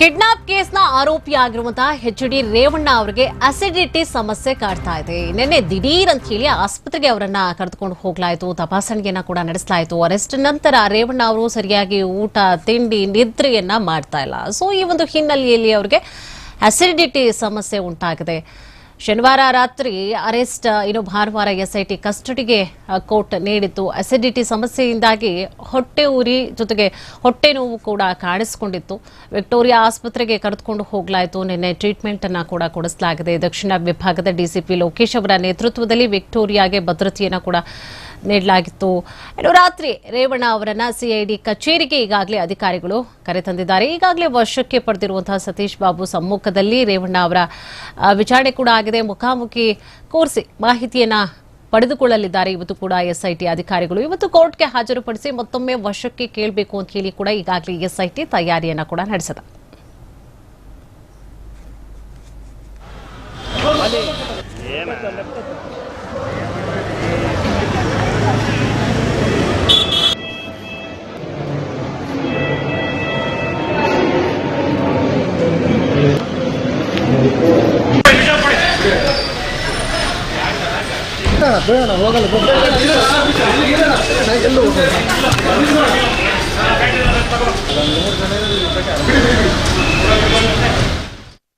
Kidnap ಕೇಸ್ನ ಆರೋಪಿಯಾಗಿರುವಂತಹ H D Revanna ಅವರಿಗೆ acidity ಸಮಸ್ಯೆ ಕಾಡ್ತಾ ಇದೆ. ನಿನ್ನೆ ದಿಢೀರ್ ಅಂತ ಹೇಳಿ ಆಸ್ಪತ್ರೆಗೆ ಅವರನ್ನ ಕರೆದುಕೊಂಡು ಹೋಗ್ಲಾಯ್ತು. ತಪಾಸಣೆಯನ್ನ ಕೂಡ ನಡೆಸಲಾಯಿತು. ಅರೆಸ್ಟ್ ನಂತರ ರೇವಣ್ಣ ಅವರು ಸರಿಯಾಗಿ ಊಟ, ತಿಂಡಿ, ನಿದ್ರೆಯನ್ನ ಮಾಡ್ತಾ ಇಲ್ಲ. ಸೊ ಈ ಒಂದು ಹಿನ್ನೆಲೆಯಲ್ಲಿ ಅವರಿಗೆ ಅಸಿಡಿಟಿ ಸಮಸ್ಯೆ ಉಂಟಾಗಿದೆ. ಶನಿವಾರ ರಾತ್ರಿ ಅರೆಸ್ಟ್, ಇನ್ನು ಭಾನುವಾರ ಎಸ್ಐಟಿ ಕಸ್ಟಡಿಗೆ ಕೋರ್ಟ್ ನೀಡಿತ್ತು ಅಸಿಡಿಟಿ ಸಮಸ್ಯೆಯಿಂದಾಗಿ ಹೊಟ್ಟೆ ಉರಿ ಜೊತೆಗೆ ಹೊಟ್ಟೆ ನೋವು ಕೂಡ ಕಾಣಿಸಿಕೊಂಡಿತ್ತು. ವಿಕ್ಟೋರಿಯಾ ಆಸ್ಪತ್ರೆಗೆ ಕರೆದುಕೊಂಡು ಹೋಗಲಾಯಿತು. ನಿನ್ನೆ ಟ್ರೀಟ್ಮೆಂಟ್ ಅನ್ನು ಕೂಡ ಕೊಡಿಸಲಾಗಿದೆ. ದಕ್ಷಿಣ ವಿಭಾಗದ ಡಿಸಿಪಿ ಲೋಕೇಶ್ ಅವರ ನೇತೃತ್ವದಲ್ಲಿ ವಿಕ್ಟೋರಿಯಾಗೆ ಭದ್ರತೆಯನ್ನು ಕೂಡ ನೀಡಲಾಗಿತ್ತು. ಇನ್ನು ರಾತ್ರಿ ರೇವಣ್ಣ ಅವರನ್ನ ಸಿಐಡಿ ಕಚೇರಿಗೆ ಈಗಾಗಲೇ ಅಧಿಕಾರಿಗಳು ಕರೆತಂದಿದ್ದಾರೆ ಈಗಾಗಲೇ ವಶಕ್ಕೆ ಪಡೆದಿರುವಂತಹ ಸತೀಶ್ ಬಾಬು ಸಮ್ಮುಖದಲ್ಲಿ ರೇವಣ್ಣ ಅವರ ವಿಚಾರಣೆ ಕೂಡ ಆಗಿದೆ. ಮುಖಾಮುಖಿ ಕೂರಿಸಿ ಮಾಹಿತಿಯನ್ನ ಪಡೆದುಕೊಳ್ಳಲಿದ್ದಾರೆ. ಇವತ್ತು ಕೂಡ ಎಸ್ಐಟಿ ಅಧಿಕಾರಿಗಳು ಇವತ್ತು ಕೋರ್ಟ್ಗೆ ಹಾಜರುಪಡಿಸಿ ಮತ್ತೊಮ್ಮೆ ವಶಕ್ಕೆ ಕೇಳಬೇಕು ಅಂತ ಹೇಳಿ ಕೂಡ ಈಗಾಗಲೇ ಎಸ್ಐಟಿ ತಯಾರಿಯನ್ನ ಕೂಡ ನಡೆಸಿದೆ. ಬೇಡ ಹೋಗಲ್ಲ ಎಲ್ಲೂ ಹೋಗಲ್ಲ